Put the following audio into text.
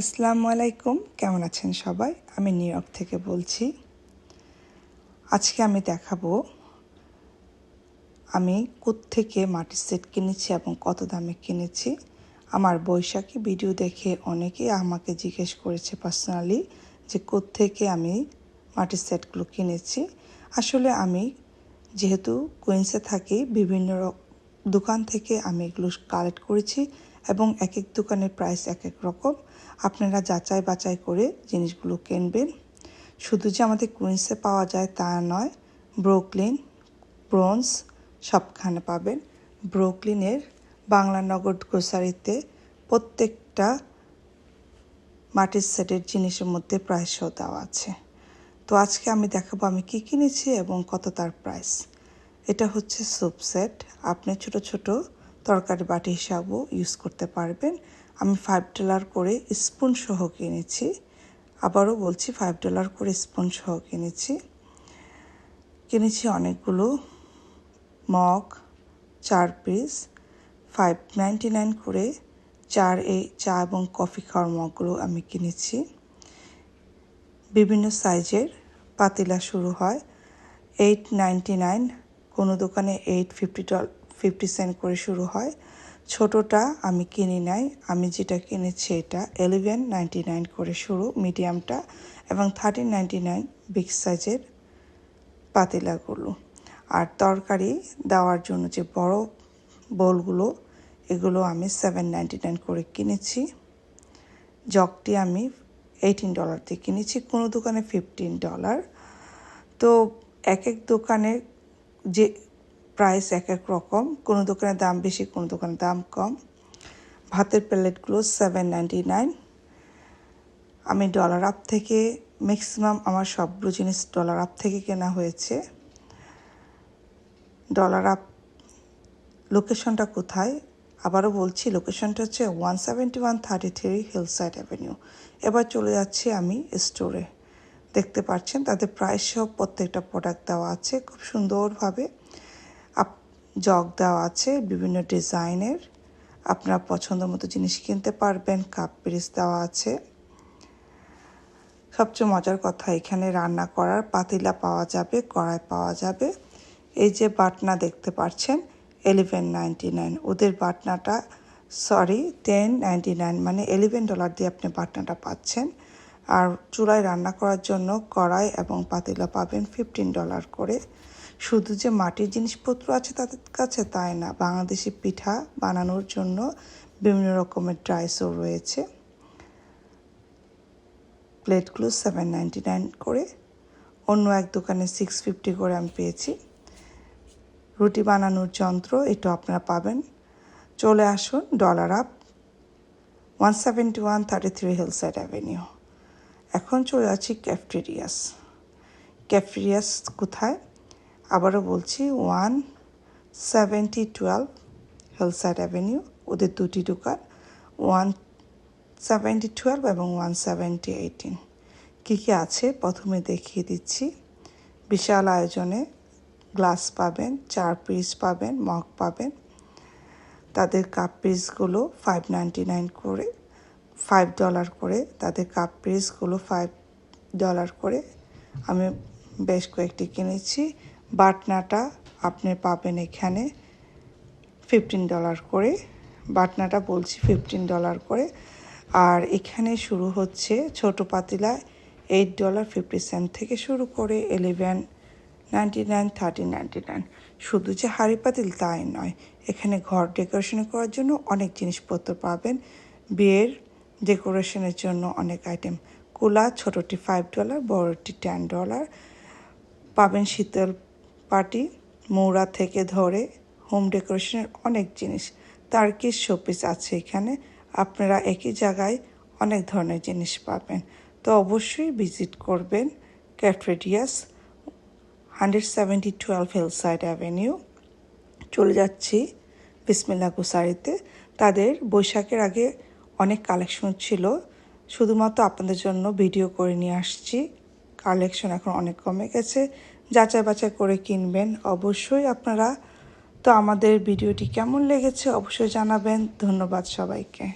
আসসালামু আলাইকুম। কেমন আছেন সবাই? আমি নিউ ইয়র্ক থেকে বলছি। আজকে আমি দেখাবো, আমি থেকে মাটির সেট কিনেছি এবং কত দামে কিনেছি। আমার বৈশাখী ভিডিও দেখে অনেকেই আমাকে জিজ্ঞেস করেছে পার্সোনালি যে থেকে আমি মাটির সেটগুলো কিনেছি। আসলে আমি যেহেতু কুইন্সে থাকি, বিভিন্ন দোকান থেকে আমি এগুলো কালেক্ট করেছি। এবং এক এক দোকানের প্রাইস এক এক রকম। আপনারা যাচাই বাছাই করে জিনিসগুলো কিনবেন। শুধু যে আমাদের কুইন্সে পাওয়া যায় তা নয় ব্রোকলিন ব্রোঞ্জ সবখানে পাবেন। ব্রোকলিনের বাংলা নগর গ্রোসারিতে প্রত্যেকটা মাটির সেটের জিনিসের মধ্যে প্রাইস দেওয়া আছে। তো আজকে আমি দেখাবো আমি কি কিনেছি এবং কত তার প্রাইস এটা হচ্ছে স্যুপ সেট আপনি ছোট ছোট তরকারি বাটি হিসাবেও ইউজ করতে পারবেন। আমি ফাইভ ডলার করে স্পুন সহ কিনেছি। আবারও বলছি ফাইভ ডলার করে স্পুন সহ কিনেছি। কিনেছি অনেকগুলো মগ, চার পিস ফাইভ নাইনটি নাইন করে চার এই চা এবং কফি খাওয়ার মগগুলো আমি কিনেছি। বিভিন্ন সাইজের পাতিলা শুরু হয়। এইট নাইনটি নাইন কোনো দোকানে এইট ফিফটি ফিফটি সেন্ট করে শুরু হয়। ছোটোটা আমি কিনি নাই। আমি যেটা কিনেছি এটা এলেভেন নাইনটি নাইন করে শুরু, মিডিয়ামটা, এবং থার্টিন নাইনটি নাইন বিগ সাইজের পাতিলাগুলো। আর তরকারি দেওয়ার জন্য যে বড় বোলগুলো, এগুলো আমি সেভেন নাইনটি নাইন করে কিনেছি। জগটি আমি এইটিন ডলার দিয়ে কিনেছি, কোনো দোকানে ফিফটিন ডলার। তো এক এক দোকানে যে প্রাইস এক এক রকম। কোনো দোকানে দাম বেশি, কোনো দোকানে দাম কম। ভাতের প্লেটগুলো সেভেন নাইনটি নাইন আমি ডলার আপ থেকে ম্যাক্সিমাম আমার সবগুলো জিনিস ডলার আপ থেকে কেনা হয়েছে। ডলার আপ লোকেশনটা কোথায়? আবারও বলছি লোকেশনটা হচ্ছে one seventy one thirty three hillside avenue এবার চলে যাচ্ছি আমি স্টোরে দেখতে পাচ্ছেন, তাদের প্রাইস সব প্রত্যেকটা প্রোডাক্ট দেওয়া আছে। খুব সুন্দরভাবে জগ দেওয়া আছে বিভিন্ন ডিজাইনের। আপনার পছন্দ মতো জিনিস কিনতে পারবেন, কাপ পিরিস দেওয়া আছে। সবচেয়ে মজার কথা, এখানে রান্না করার পাতিলা পাওয়া যাবে, কড়াই পাওয়া যাবে। এই যে বাটনা দেখতে পাচ্ছেন এলিভেন নাইনটি নাইন ওদের বাটনাটা সরি টেন নাইনটি নাইন মানে এলিভেন ডলার দিয়ে আপনি বাটনাটা পাচ্ছেন। আর চুলায় রান্না করার জন্য কড়াই এবং পাতিলা পাবেন ফিফটিন ডলার করে। শুধু যে মাটির জিনিসপত্র আছে তাদের কাছে তাই না, বাংলাদেশি পিঠা বানানোর জন্য বিভিন্ন রকমের ড্রাইসও রয়েছে। প্লেটগুলো সেভেন নাইনটি নাইন করে, অন্য এক দোকানে সিক্স ফিফটি করে আমি পেয়েছি। রুটি বানানোর যন্ত্র এটা আপনারা পাবেন। চলে আসুন dollar up one seventy one thirty three hillside avenue এখন চলে আছি ক্যাফটেরিয়াস ক্যাফটেরিয়াস কোথায়? আবারও বলছি, one seventy twelve hillside avenue ওদের দুটি দোকান, ওয়ান সেভেন্টি টুয়েলভ এবং ওয়ান সেভেন্টি এইটিন। কী কী আছে? প্রথমে দেখিয়ে দিচ্ছি। বিশাল আয়োজনে গ্লাস পাবেন, চার পিস পাবেন, মগ পাবেন। তাদের কাপ পিসগুলো ফাইভ নাইনটি নাইন করে ফাইভ ডলার করে। তাদের কাপ পিসগুলো ফাইভ ডলার করে। আমি বেশ কয়েকটি কিনেছি। বাটনাটা আপনি পাবেন এখানে ফিফটিন ডলার করে। বাটনাটা বলছি ফিফটিন ডলার করে। আর এখানে শুরু হচ্ছে ছোট পাতিলা এইট ডলার ফিফটি সেন্ট থেকে শুরু করে eleven ninety nine thirty ninety nine শুধু যে হাড়ি পাতিল তাই নয়, এখানে ঘর ডেকোরেশন করার জন্য অনেক জিনিসপত্র পাবেন। বিয়ের ডেকোরেশনের জন্য অনেক আইটেম কুলা ছোটোটি ফাইভ ডলার বড়টি টেন ডলার পাবেন শীতল পার্টি মৌরা থেকে ধরে হোম ডেকোরেশনের অনেক জিনিস। তার কি শোপিস আছে এখানে? আপনারা একই জায়গায় অনেক ধরনের জিনিস পাবেন। তো অবশ্যই ভিজিট করবেন cafeterias hundred seventy twelve hillside avenue চলে যাচ্ছি বিসমিল্লা গুসারিতে তাদের বৈশাখের আগে অনেক কালেকশন ছিল। শুধুমাত্র আপনাদের জন্য ভিডিও করে নিয়ে আসছি। কালেকশন এখন অনেক কমে গেছে। যাচাই বাছাই করে কিনবেন। অবশ্যই আপনারা তো আমাদের ভিডিওটি কেমন লেগেছে অবশ্যই জানাবেন। ধন্যবাদ সবাইকে।